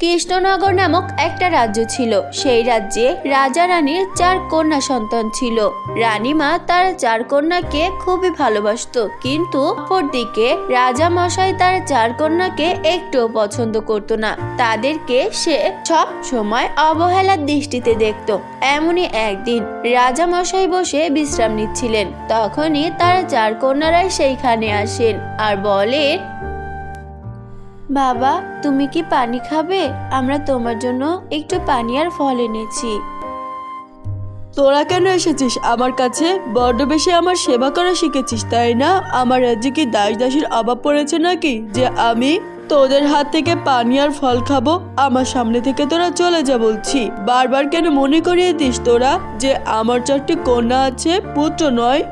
কৃষ্ণনগর নামক একটা রাজ্য ছিল। সেই রাজ্যে রাজা রানীর চার কন্যা সন্তান ছিল। রানীমা তার চার কন্যাকে খুবই ভালোবাসতো। কিন্তু অপরদিকে রাজা মশাই তার চার কন্যাকে একটুও পছন্দ করতো না। তাদেরকে সে সব সময় অবহেলার দৃষ্টিতে দেখত। এমনই একদিন রাজা মশাই বসে বিশ্রাম নিচ্ছিলেন। তখনই তার চার কন্যারাই সেইখানে আসেন আর বলেন বাবা, তুমি কি পানি খাবে? আমরা তোমার জন্য একটু পানি আর ফল এনেছি। তোরা কেন এসেছিস? আমার কাছে বড্ড বেশি আমার সেবা করা শিখেছিস, তাই না? আমার রাজ্যে কি দাস দাসীর অভাব পড়েছে নাকি? যে আমি তোদের হাত থেকে পানি আর ফল খাব, আমার সামনে থেকে তোরা চলে যা বলছি। বারবার কেন মনে করিয়ে দিস তোরা যে আমার চারটি কন্যা আছে, পুত্র নয়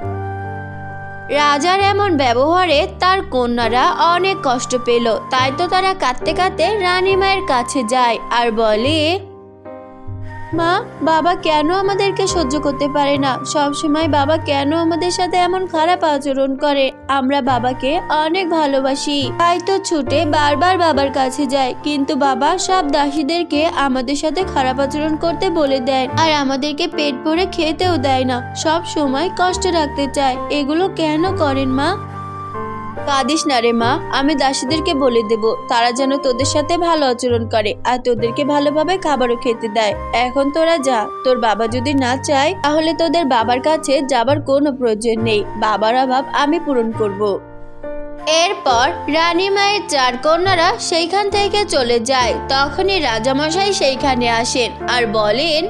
রাজার এমন ব্যবহারে তার কন্যারা অনেক কষ্ট পেল। তাই তো তারা কাঁদতে কাঁদতে রানী মায়ের কাছে যায় আর বলে মা, বাবা কেন আমাদেরকে সহ্য করতে পারে না? সব সময় বাবা কেন আমাদের সাথে এমন খারাপ আচরণ করে? আমরা বাবাকে অনেক ভালোবাসি। তাই তো ছুটে বারবার বাবার কাছে যায় কিন্তু বাবা সব দাসীদেরকে আমাদের সাথে খারাপ আচরণ করতে বলে দেয় আর আমাদেরকে পেট ভরে খেতেও দেয় না। সব সময় কষ্ট রাখতে চায়। এগুলো কেন করেন মা? কাঁদিস না রে মা, আমি দাসীদেরকে বলে দেব, তারা যেন তোদের সাথে ভালো আচরণ করে আর তোদেরকে ভালোভাবে খাবারও খেতে দেয়। এখন তোরা যা, তোর বাবা যদি না চায়, তাহলে তোদের বাবার কাছে যাবার কোনো প্রয়োজন নেই। বাবার অভাব আমি পূরণ করব। এরপর রানী মায়ের চার কন্যারা সেইখান থেকে চলে যায়। তখনই রাজামশাই সেইখানে আসেন আর বলেন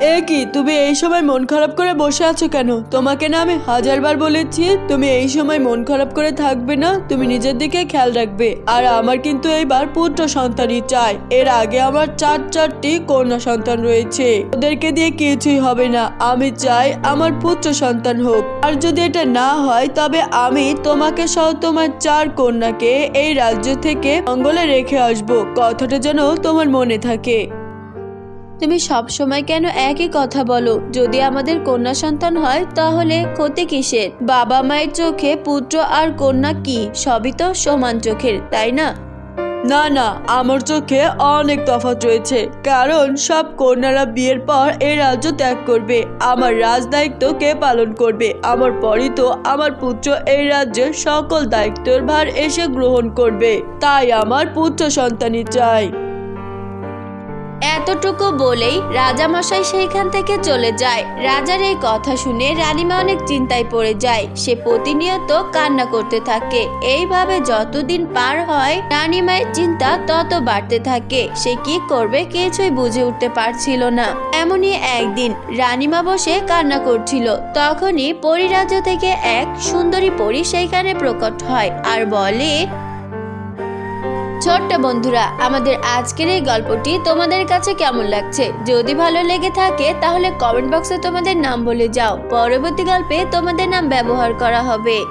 এ কি, তুমি এই সময় মন খারাপ করে বসে আছো কেন? তোমাকে না আমি হাজারবার বলেছি, তুমি এই সময় মন খারাপ করে থাকবে না, তুমি নিজের দিকে খেয়াল রাখবে। আর আমার কিন্তু এইবার পুত্র সন্তানই চাই। এর আগে আমার চার চারটি কন্যা সন্তান রয়েছে। ওদেরকে দিয়ে কিছুই হবে না। আমি চাই আমার পুত্র সন্তান হোক। আর যদি এটা না হয়, তবে আমি তোমাকে সহ তোমার চার কন্যাকে এই রাজ্য থেকে জঙ্গলে রেখে আসব। কথাটা যেন তোমার মনে থাকে। তুমি সব সময় কেন একই কথা বলো? যদি আমাদের কন্যা সন্তান হয়, তাহলে ক্ষতি কিসের? বাবা মায়ের চোখে পুত্র আর কন্যা কি? সবই তো সমান চোখের, তাই না? না না, আমার চোখে অনেক তফাৎ রয়েছে। কারণ সব কন্যারা বিয়ের পর এই রাজ্য ত্যাগ করবে। আমার রাজ দায়িত্ব কে পালন করবে? আমার পরই তো আমার পুত্র এই রাজ্যের সকল দায়িত্বের ভার এসে গ্রহণ করবে। তাই আমার পুত্র সন্তানই চাই। এতটুকু বলেই রাজামশাই সেইখান থেকে চলে যায়। রাজার এই কথা শুনে রানীমা অনেক চিন্তায় পড়ে যায়। সে প্রতিনিয়ত কান্না করতে থাকে। এইভাবে যতদিন পার হয়, রানীমায়ের চিন্তা তত বাড়তে থাকে। সে কি করবে কিছুই বুঝে উঠতে পারছিল না। এমনই একদিন রানীমা বসে কান্না করছিল। তখনই পরিরাজ্য থেকে এক সুন্দরী পরী সেইখানে প্রকট হয় আর বলে ছোট্ট বন্ধুরা, আমাদের আজকের এই গল্পটি তোমাদের কাছে কেমন লাগছে? যদি ভালো লেগে থাকে, তাহলে কমেন্ট বক্সে তোমাদের নাম বলে যাও। পরবর্তী গল্পে তোমাদের নাম ব্যবহার করা হবে।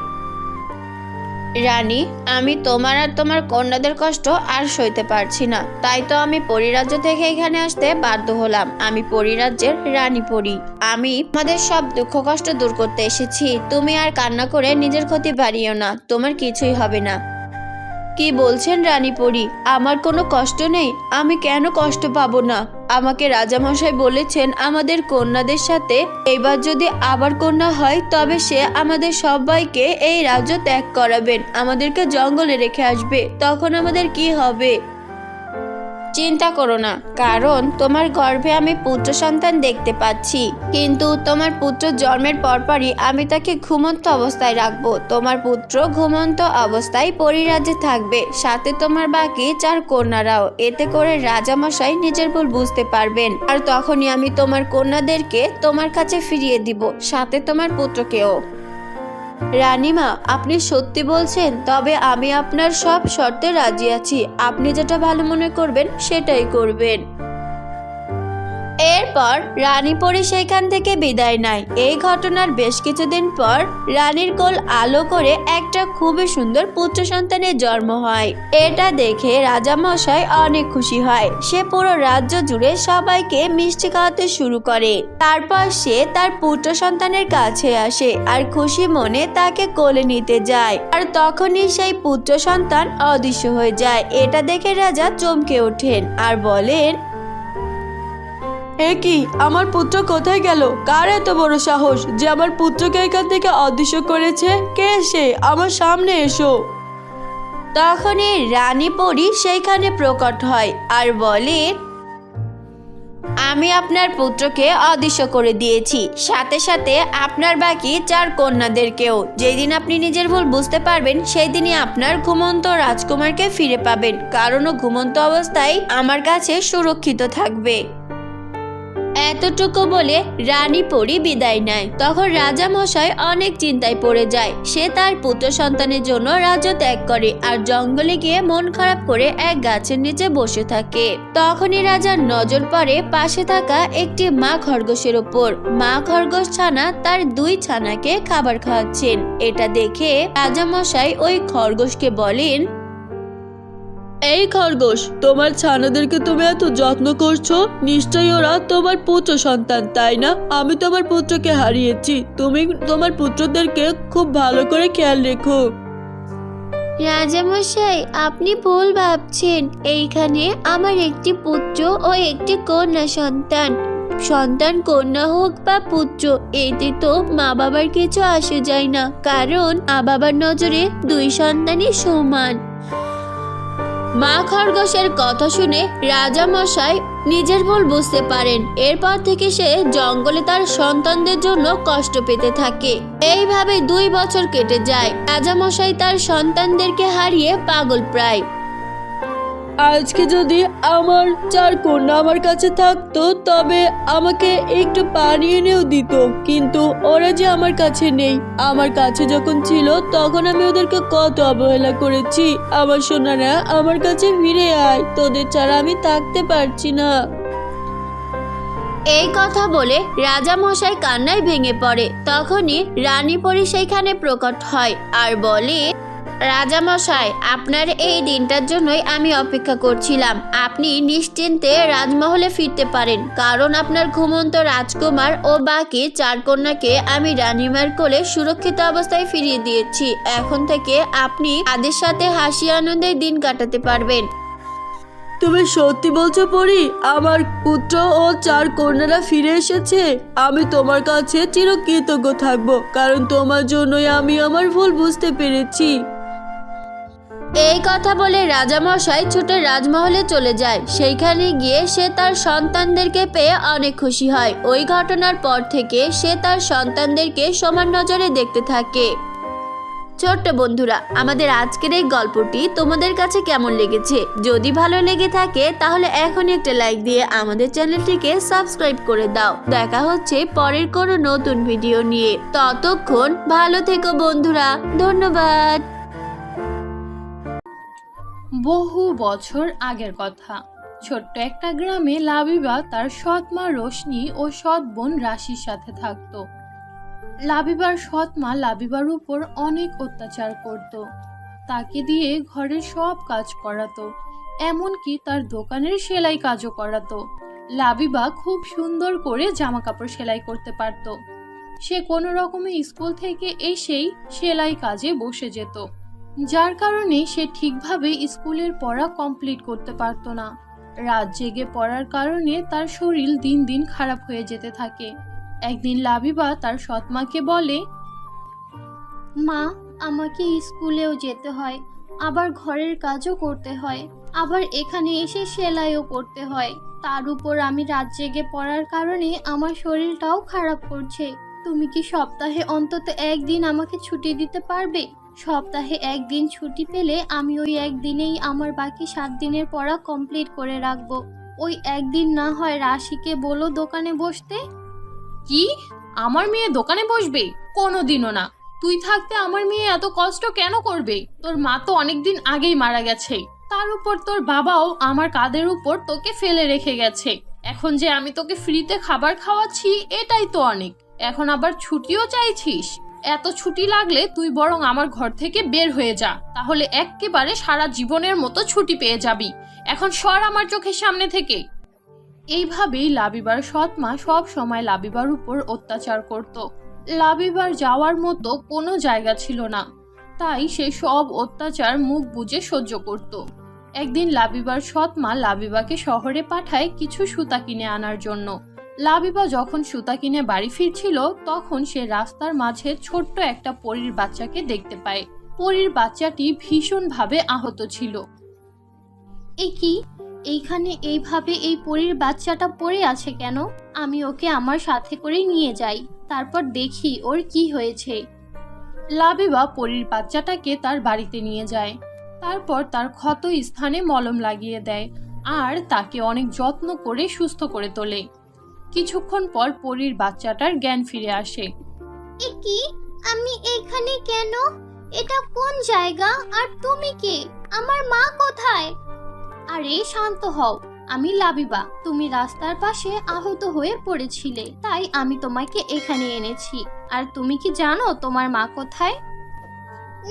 রানী, আমি তোমার আর তোমার কন্যাদের কষ্ট আর সইতে পারছি না। তাই তো আমি পরিরাজ্য থেকে এখানে আসতে বাধ্য হলাম। আমি পরিরাজ্যের রানী পরি। আমি আমাদের সব দুঃখ কষ্ট দূর করতে এসেছি। তুমি আর কান্না করে নিজের ক্ষতি বাড়িও না। তোমার কিছুই হবে না। কি বলছেন রানী পরি? আমার কোনো কষ্ট নেই, আমি কেন কষ্ট পাবো না? আমাকে রাজামশাই বলেছেন আমাদের কন্যাদের সাথে, এবার যদি আবার কন্যা হয়, তবে সে আমাদের সবাইকে এই রাজ্য ত্যাগ করাবেন। আমাদেরকে জঙ্গলে রেখে আসবে, তখন আমাদের কি হবে? চিন্তা করো না। কারণ তোমার গর্ভে আমি পুত্র সন্তান দেখতে পাচ্ছি। কিন্তু তোমার পুত্র জন্মের পরপরই আমি তাকে ঘুমন্ত অবস্থায় রাখব। তোমার পুত্র ঘুমন্ত অবস্থায় পরিরাজ্যে থাকবে। সাথে তোমার বাকি চার কন্যারাও। এতে করে রাজামশাই নিজের ভুল বুঝতে পারবেন। আর তখনই আমি তোমার কন্যাদেরকে তোমার কাছে ফিরিয়ে দিব। সাথে তোমার পুত্রকেও। রানীমা, আপনি সত্যি বলছেন, তবে আমি আপনার সব শর্তে রাজি আছি। আপনি যেটা ভালো মনে করবেন, সেটাই করবেন। এরপর রানী পরি সেখান থেকে বিদায় নেয়। এই ঘটনার বেশ কিছুদিন পর রানীর কোল আলো করে একটা খুবই সুন্দর পুত্র সন্তানের জন্ম হয়। এটা দেখে রাজা মশাই অনেক খুশি হয়। সে পুরো রাজ্য জুড়ে সবাইকে মিষ্টি খাওয়াতে শুরু করে। তারপর সে তার পুত্র সন্তানের কাছে আসে আর খুশি মনে তাকে কোলে নিতে যায়। আর তখনই সেই পুত্র সন্তান অদৃশ্য হয়ে যায়। এটা দেখে রাজা চমকে ওঠেন আর বলেন এ কি, আমার পুত্র কোথায় গেল? কার এত বড় সাহস যে আমার পুত্রকে এখান থেকে অদৃশ্য করেছে? কে সে? আমার সামনে এসো। তখনই রানী পরি সেইখানে প্রকট হয় আর বলে, আমি আপনার পুত্রকে অদৃশ্য করে দিয়েছি। সাথে সাথে আপনার বাকি চার কন্যাদেরকেও। যেদিন আপনি নিজের ভুল বুঝতে পারবেন সেই দিনই আপনার ঘুমন্ত রাজকুমারকে ফিরে পাবেন। কারণ ও ঘুমন্ত অবস্থায় আমার কাছে সুরক্ষিত থাকবে। এতটুকু বলে রানী পরি বিদায় নেয়। তখন রাজা মশাই অনেক চিন্তায় পড়ে যায়। সে তার পুত্র সন্তানের জন্য রাজ্য ত্যাগ করে আর জঙ্গলে গিয়ে মন খারাপ করে এক গাছের নিচে বসে থাকে। তখনই রাজার নজর পড়ে পাশে থাকা একটি মা খরগোশের ওপর। মা খরগোশ ছানা তার দুই ছানাকে খাবার খাওয়াচ্ছেন। এটা দেখে রাজা মশাই ওই খরগোশকে বলেন এই খরগোশ, তোমার ছানাদেরকে তুমি এত যত্ন করছ? নিশ্চয়ই ওরা তোমার পুত্র সন্তান, তাই না? আমি তোমার পুত্রকে হারিয়েছি। তুমি তোমার পুত্রদেরকে খুব ভালো করে খেয়াল রেখো। রাজামশাই, আপনি ভুল ভাবছেন। এইখানে আমার একটি পুত্র ও একটি কন্যা সন্তান। সন্তান কন্যা হোক বা পুত্র, এতে তো মা বাবার কিছু আসে যায় না। কারণ মা বাবার নজরে দুই সন্তানই সমান। মা খরগোশের কথা শুনে রাজা মশাই নিজের ভুল বুঝতে পারেন। এরপর থেকে সে জঙ্গলে তার সন্তানদের জন্য কষ্ট পেতে থাকে। এইভাবে দুই বছর কেটে যায়। রাজামশাই তার সন্তানদেরকে হারিয়ে পাগল প্রায়। আজকে যদি আমার চার কন্যা আমার কাছে থাকতো, তবে আমাকে একটু পানি এনেও দিত। কিন্তু ওরা যে আমার কাছে নেই। আমার কাছে যখন ছিল, তখন আমি ওদেরকে কত অবহেলা করেছি। আমার সোনারা আমার কাছে ফিরে আয়। তোদের ছাড়া আমি থাকতে পারছি না। এই কথা বলে রাজা মশাই কান্নায় ভেঙে পড়ে। তখনই রানী পরি সেইখানে প্রকট হয় আর বলে রাজা মশাই আপনার এই দিনটার জন্যই আমি অপেক্ষা করছিলাম। আপনি নিশ্চিন্তে রাজমহলে ফিরতে পারেন, কারণ আপনার ঘুমন্ত রাজকুমার ও বাকি চার কন্যাকে আমি রানীমার কোলে সুরক্ষিত অবস্থায় ফিরিয়ে দিয়েছি। এখন থেকে আপনি তাদের সাথে হাসি আনন্দে দিন কাটাতে পারবেন। তুমি সত্যি বলছো পরি, আমার পুত্র ও চার কন্যারা ফিরে এসেছে। আমি তোমার কাছে চিরকৃতজ্ঞ থাকব, কারণ তোমার জন্যই আমি আমার ভুল বুঝতে পেরেছি। এই কথা বলে রাজামশাই ছুটে রাজমহলে চলে যায়। সেইখানে গিয়ে সে তার সন্তানদেরকে পেয়ে অনেক খুশি হয়। ওই ঘটনার পর থেকে সে তার সন্তানদেরকে সমান নজরে দেখতে থাকে। ছোট্ট বন্ধুরা, আমাদের আজকের এই গল্পটি তোমাদের কাছে কেমন লেগেছে? যদি ভালো লেগে থাকে, তাহলে এখনই একটা লাইক দিয়ে আমাদের চ্যানেলটিকে সাবস্ক্রাইব করে দাও। দেখা হচ্ছে পরের কোনো নতুন ভিডিও নিয়ে। ততক্ষণ ভালো থেকো বন্ধুরা। ধন্যবাদ। বহু বছর আগের কথা। ছোট্ট একটা গ্রামে লাবিবা তার সৎ মা রোশনি ও সৎ বোন রাশির সাথে থাকত। লাবিবার সৎ মা লাবিবার উপর অনেক অত্যাচার করত। তাকে দিয়ে ঘরের সব কাজ করাতো, এমনকি তার দোকানের সেলাই কাজও করাতো। লাবিবা খুব সুন্দর করে জামা কাপড় সেলাই করতে পারত। সে কোনো রকমে স্কুল থেকে এসেই সেলাই কাজে বসে যেত। যার কারণে সে ঠিকভাবে স্কুলের পড়া কমপ্লিট করতে পারত না। রাত জেগে পড়ার কারণে তার শরীর দিন দিন খারাপ হয়ে যেতে থাকে। একদিন লাবিবা তার সৎমাকে বলে, মা, আমাকে স্কুলেও যেতে হয়, আবার ঘরের কাজও করতে হয়, আবার এখানে এসে সেলাইও করতে হয়। তার উপর আমি রাত জেগে পড়ার কারণে আমার শরীরটাও খারাপ করছে। তুমি কি সপ্তাহে অন্তত একদিন আমাকে ছুটি দিতে পারবে? সপ্তাহে একদিন ছুটি পেলে আমি ওই একদিনেই আমার বাকি সাত দিনের পড়া কমপ্লিট করে রাখব। ওই একদিন না হয় রাশিকে বলো দোকানে বসতে। কি? আমার মেয়ে দোকানে বসবে? কোনোদিনও না। তুই থাকতে আমার মেয়ে এত কষ্ট কেন করবে? তোর মা তো অনেকদিন আগেই মারা গেছে। তার উপর তোর বাবাও আমার কাদের উপর তোকে ফেলে রেখে গেছে। এখন যে আমি তোকে ফ্রিতে খাবার খাওয়াচ্ছি, এটাই তো অনেক। এখন আবার ছুটিও চাইছিস? এত ছুটি লাগলে তুই বরং আমার ঘর থেকে বের হয়ে যা, তাহলে এক্কেবারে সারা জীবনের মতো ছুটি পেয়ে যাবি। এখন সর আমার চোখের সামনে থেকে। এইভাবেই লাবিবার সৎ মা সব সময় লাবিবার উপর অত্যাচার করত। লাবিবার যাওয়ার মতো কোনো জায়গা ছিল না। তাই সে সব অত্যাচার মুখ বুজে সহ্য করত। একদিন লাবিবার সৎ মা লাবিবাকে শহরে পাঠায় কিছু সুতা কিনে আনার জন্য। লাবিবা যখন সুতা কিনে বাড়ি ফিরছিল, তখন সে রাস্তার মাঝে ছোট্ট একটা পরীর বাচ্চাকে দেখতে পায়। পরীর বাচ্চাটি ভীষণভাবে আহত ছিল। এ কি? এইখানে এইভাবে এই পরীর বাচ্চাটা পড়ে আছে কেন? আমি ওকে আমার সাথে করে নিয়ে যাই, তারপর দেখি ওর কি হয়েছে। লাবিবা পরীর বাচ্চাটাকে তার বাড়িতে নিয়ে যায়। তারপর তার ক্ষত স্থানে মলম লাগিয়ে দেয় আর তাকে অনেক যত্ন করে সুস্থ করে তোলে। কিছুক্ষণ পর পরীর বাচ্চাটার জ্ঞান ফিরে আসে। এ কি? আমি এখানে কেন? এটা কোন জায়গা? আর তুমি কে? আমার মা কোথায়? আরে শান্ত হও। আমি লাবিবা। তুমি রাস্তার পাশে আহত হয়ে পড়েছিলে তাই আমি তোমাকে এখানে এনেছি। আর তুমি কি জানো তোমার মা কোথায়?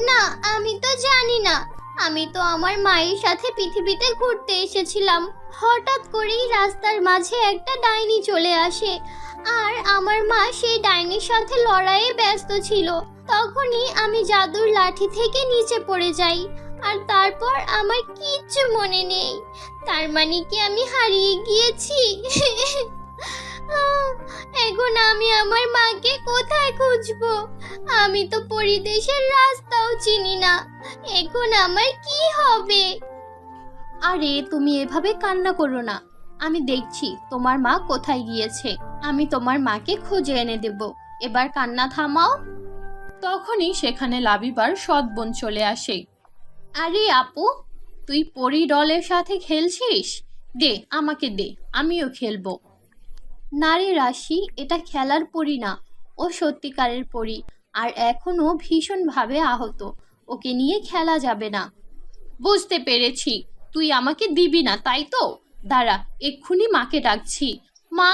না আমি তো জানি না। আমি তো আমার মায়ের সাথে পৃথিবীতে ঘুরতে এসেছিলাম। হঠাৎ করেই রাস্তার মাঝে একটা ডাইনি চলে আসে। আর আমার মা সেই ডাইনির সাথে লড়াইয়ে ব্যস্ত ছিল। তখনই আমি জাদুর লাঠি থেকে নিচে পড়ে যাই। আর তারপর আমার কিচ্ছু মনে নেই। তার মানে কি আমি হারিয়ে গিয়েছি? এখন আমি আমার মাকে কোথায় খুঁজবো? আমি তো পরিদেশের রাস্তাও চিনি না। এখন আমার কি হবে? আরে, তুমি এভাবে কান্না করো না। আমি দেখছি তোমার মা কোথায় গিয়েছে। আমি তোমার মাকে খুঁজে এনে দেব। এবার কান্না থামাও। তখনই সেখানে লাবিবার সৎ বোন চলে আসে। আরে আপু, তুই পরি ডলের সাথে খেলছিস? দে, আমাকে দে, আমিও খেলব। নারী রাশি, এটা খেলার পরি না। ও সত্যিকারের পরি, আর এখনও ভীষণভাবে আহত। ওকে নিয়ে খেলা যাবে না। বুঝতে পেরেছি। তুই আমাকে দিবি না, তাই তো? দাঁড়া, এক্ষুনি মাকে ডাকছি। মা?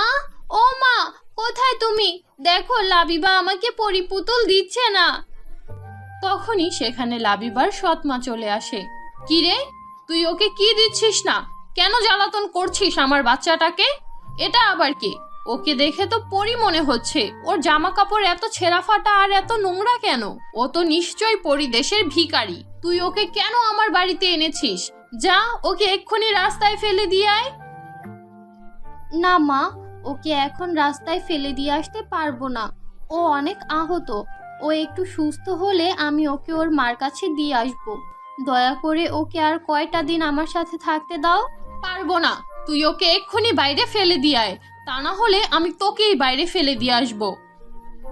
ও মা, কোথায় তুমি? দেখো, লাবিবা আমাকে পরিপুতুল দিচ্ছে না। তখনই সেখানে লাবিবার সৎমা চলে আসে। কি রে? তুই ওকে কি দিচ্ছিস না? কেন জ্বালাতন করছিস আমার বাচ্চাটাকে? এটা আবার কি? ওকে দেখে তো পরি মনে হচ্ছে। ওর জামা কাপড় এত ছেঁড়া ফাটা আর এত নোংরা কেন? ও তো নিশ্চয়ই পরিদেশের ভিখারি। তুই ওকে কেন আমার বাড়িতে এনেছিস? যা ওকে এক্ষুনি রাস্তায় ফেলে দিয়ে আয়। না মা ওকে এখন রাস্তায় ফেলে দিয়ে আসতে পারব না। ও অনেক আহত। ও একটু সুস্থ হলে আমি ওকে ওর মার কাছে দিয়ে আসব। দয়া করে ওকে আর কয়টা দিন আমার সাথে থাকতে দাও। পারব না। তুই ওকে এক্ষুনি বাইরে ফেলে দিয়ে আয়। তা না হলে আমি তোকেই বাইরে ফেলে দিয়ে আসব।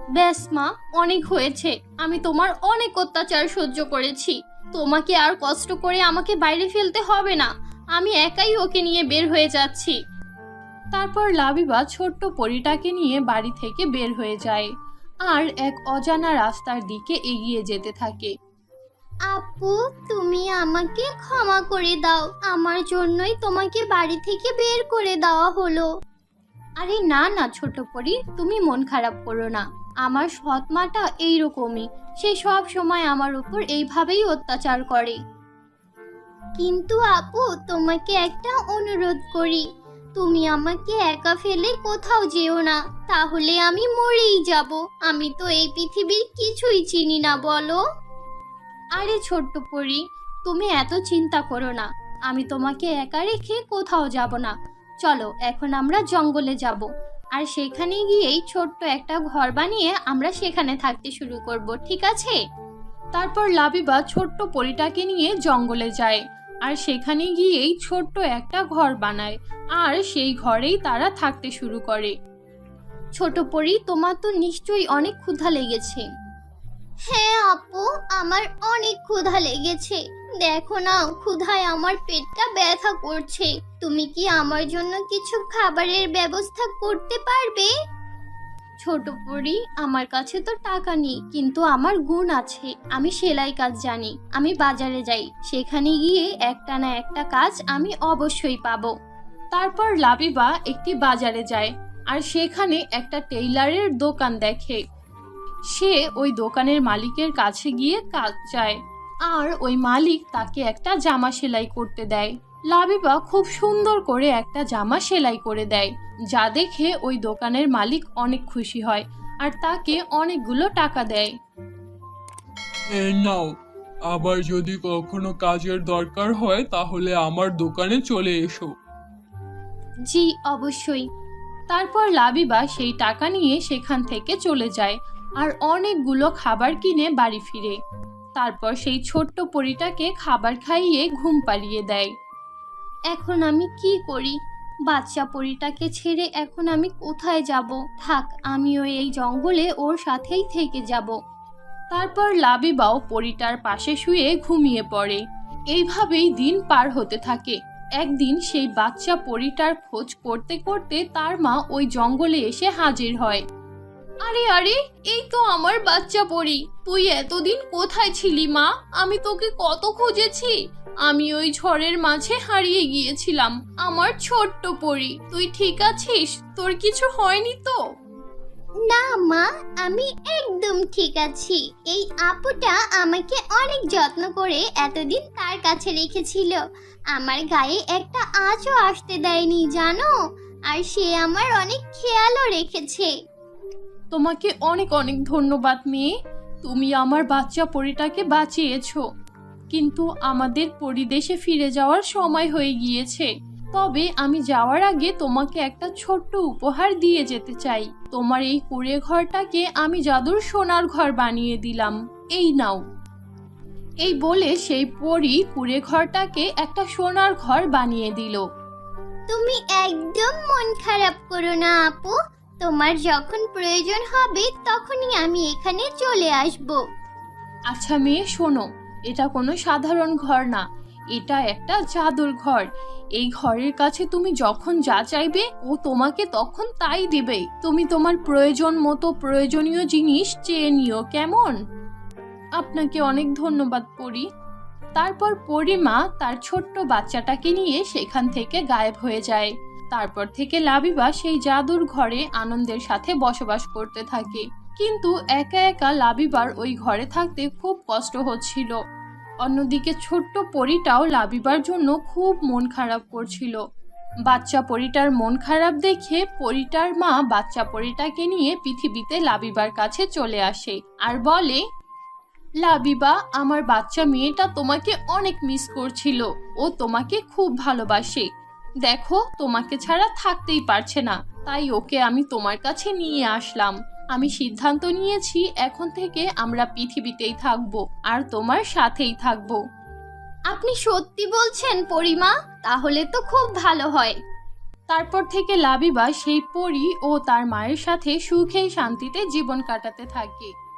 ব্যাস মা অনেক হয়েছে। আমি তোমার অনেক অত্যাচার সহ্য করেছি। তোমাকে আর কষ্ট করে আমাকে বাইরে ফেলতে হবে না। আমি একাই ওকে নিয়ে বের হয়ে যাচ্ছি। তারপর লাবিবা ছোট্ট পরিটাকে নিয়ে বাড়ি থেকে বের হয়ে যায়। আর এক অজানা রাস্তার দিকে এগিয়ে যেতে থাকে। আপু তুমি আমাকে ক্ষমা করে দাও। আমার জন্যই তোমাকে বাড়ি থেকে বের করে দেওয়া হলো। আরে না না ছোট পরি তুমি মন খারাপ করো না। আমার সৎ মাটা এইরকমই। সে সব সময় আমার উপর এইভাবেই অত্যাচার করে। কিন্তু আপু, তোমাকে একটা অনুরোধ করি। তুমি আমাকে একা ফেলে কোথাও যেও না, তাহলে আমি মরেই যাব। আমি তো এই পৃথিবীর কিছুই চিনি না, বলো। আরে ছোট্ট পরি, তুমি এত চিন্তা করো না। আমি তোমাকে একা রেখে কোথাও যাব না। চলো, এখন আমরা জঙ্গলে যাব। আর সেখানে গিয়েই ছোট্ট একটা ঘর বানিয়ে আমরা সেখানে থাকতে শুরু করব ঠিক আছে? তারপর লাবিবা ছোট্ট পরিটাকে নিয়ে জঙ্গলে যায় আর সেখানে গিয়েই ছোট্ট একটা ঘর বানায় আর সেই ঘরেই তারা থাকতে শুরু করে। ছোট পরি তোমার তো নিশ্চয়ই অনেক ক্ষুধা লেগেছে। হ্যাঁ আপু আমার অনেক ক্ষুধা লেগেছে। দেখো না ক্ষুধায় আমার পেটটা ব্যথা করছে। তুমি কি আমার জন্য কিছু খাবারের ব্যবস্থা করতে পারবে? ছোট পরি আমার কাছে তো টাকা নেই, কিন্তু আমার গুণ আছে। আমি সেলাই কাজ জানি, আমি বাজারে যাই। সেখানে গিয়ে একটা না একটা কাজ আমি অবশ্যই পাবো। তারপর লাবিবা একটি বাজারে যায়, আর সেখানে একটা টেইলারের দোকান দেখে। সে ওই দোকানের মালিকের কাছে গিয়ে কাজ চায়, আর ওই মালিক তাকে একটা জামা সেলাই করতে দেয়। লাবিবা খুব সুন্দর করে একটা জামা সেলাই করে দেয় যা দেখে ওই দোকানের মালিক অনেক খুশি হয় আর তাকে অনেকগুলো টাকা দেয়। এ নাও আবার যদি কখনো কাজের দরকার হয় তাহলে আমার দোকানে চলে এসো। জি অবশ্যই। তারপর লাবিবা সেই টাকা নিয়ে সেখান থেকে চলে যায় আর অনেকগুলো খাবার কিনে বাড়ি ফিরে। তারপর সেই ছোট্ট পরিটাকে খাবার খাইয়ে ঘুম পাড়িয়ে দেয়। এখন আমি কি করি? বাচ্চা পরিটাকে ছেড়ে এখন আমি কোথায় যাব? থাক, আমিও এই জঙ্গলে ওর সাথেই থেকে যাব। তারপর লাবিবাও পরিটার পাশে শুয়ে ঘুমিয়ে পড়ে। এইভাবেই দিন পার হতে থাকে। একদিন সেই বাচ্চা পরিটার খোঁজ করতে করতে তার মা ওই জঙ্গলে এসে হাজির হয়। আরে আরে, এই তো আমার বাচ্চা পরি। তুই এতদিন কোথায় ছিলি, মা? আমি তোকে কত খুঁজেছি। আমি ওই ঝড়ের মাঝে হারিয়ে গিয়েছিলাম, আমার ছোট্ট পরি। তুই ঠিক আছিস? তোর কিছু হয়নি তো? না, মা, আমি একদম ঠিক আছি। এই আপুটা আমাকে অনেক যত্ন করে এতদিন তার কাছে রেখেছিল। আমার গায়ে একটা আঁচও আসতে দেয়নি, জানো? আর সে আমার অনেক খেয়ালও রেখেছে। তোমাকে অনেক অনেক ধন্যবাদ মেয়ে। তুমি আমার বাচ্চা পরিটাকে বাঁচিয়েছো। কিন্তু আমাদের পরিদেশে ফিরে যাওয়ার সময় হয়ে গিয়েছে। তবে আমি যাওয়ার আগে তোমাকে একটা ছোট্ট উপহার দিয়ে যেতে চাই। তোমার এই কুড়ে ঘরটাকে আমি জাদুর সোনার ঘর বানিয়ে দিলাম। এই নাও। এই বলে সেই পরি কুড়ে ঘরটাকে একটা সোনার ঘর বানিয়ে দিল। তুমি একদম মন খারাপ করো না আপু। তোমার যখন প্রয়োজন হবে, তখনই আমি এখানে চলে আসব। আচ্ছা মেয়ে, শোনো, এটা কোনো সাধারণ ঘর না। এটা একটা জাদুর ঘর। এই ঘরের কাছে তুমি যখন যা চাইবে, ও তোমাকে তখন তাই দেবে। তুমি তোমার প্রয়োজন মতো প্রয়োজনীয় জিনিস চেয়ে নিও, কেমন? আপনাকে অনেক ধন্যবাদ, পরি। তারপর পরিমা তার ছোট্ট বাচ্চাটাকে নিয়ে সেখান থেকে গায়েব হয়ে যায়। তারপর থেকে লাবিবা সেই জাদুর ঘরে আনন্দের সাথে বসবাস করতে থাকে। কিন্তু একা একা লাবিবার ওই ঘরে থাকতে খুব কষ্ট হচ্ছিল। অন্যদিকে ছোট্ট পরিটাও লাবিবার জন্য খুব মন খারাপ করছিল। বাচ্চা পরিটার মন খারাপ দেখে পরিটার মা বাচ্চা পরিটাকে নিয়ে পৃথিবীতে লাবিবার কাছে চলে আসে আর বলে, লাবিবা, আমার বাচ্চা মেয়েটা তোমাকে অনেক মিস করছিল। ও তোমাকে খুব ভালোবাসে। দেখো তোমাকে ছাড়া থাকতেই পারছে না। তাই ওকে আমি তোমার কাছে নিয়ে আসলাম। আমি সিদ্ধান্ত নিয়েছি এখন থেকে আমরা পৃথিবীতেই থাকব আর তোমার সাথেই থাকব। আপনি সত্যি বলছেন পরিমা? তাহলে তো খুব ভালো হয়। তারপর থেকে লাবিবা সেই পরী ও তার মায়ের সাথে সুখে শান্তিতে জীবন কাটাতে থাকে।